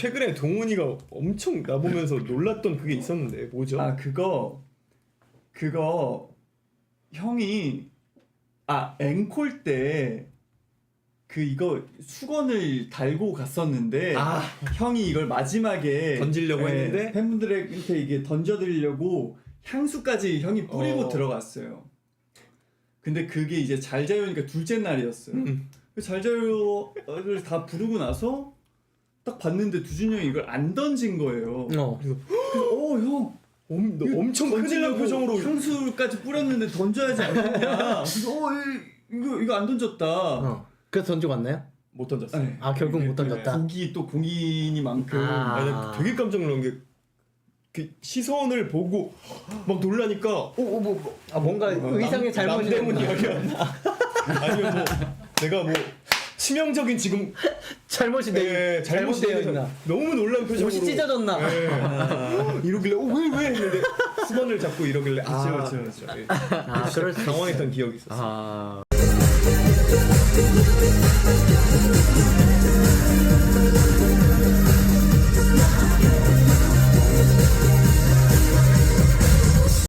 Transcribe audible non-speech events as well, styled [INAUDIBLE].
최근에 동훈이가 엄청 나 보면서 놀랐던 그게 있었는데 뭐죠? 아 그거 그거 형이 아 앵콜 때 그 이거 수건을 달고 갔었는데 아. 형이 이걸 마지막에 던지려고 예, 했는데? 팬분들한테 이게 던져드리려고 향수까지 형이 뿌리고 어. 들어갔어요. 근데 그게 이제 잘자요니까 둘째 날이었어요. 음. 그 잘자요를 다 부르고 나서 딱 봤는데 두준이 형이 이걸 안 던진 거예요. 어. 그래서 어 형. 엄, 너 엄청 큰일 표정으로 향수까지 뿌렸는데 던져야지 않겠냐. [LAUGHS] 그래서 어 이, 이거 이거 안 던졌다. 어. 그래서 던지고 왔나요? 못 던졌어. 네. 아 결국 못 던졌다. 고기 또 공인이만큼 아. 나 되게 깜짝 놀란 게 그 시선을 보고 막 놀라니까 어, 어, 뭐, 뭐, 아 뭔가 의상의 잘못이 이야기야. 아니면 뭐 내가 뭐 치명적인 지금 잘못이 돼. 예, 잘못되어 있나? 너무 놀란 표정으로 옷이 찢어졌나? 예. 이러길래 어왜왜 했는데 수건을 잡고 이러길래 아 그쵸, 그쵸, 그쵸. 예. 아 그럴 수 [LAUGHS] 당황했던 기억이 있었어. 아.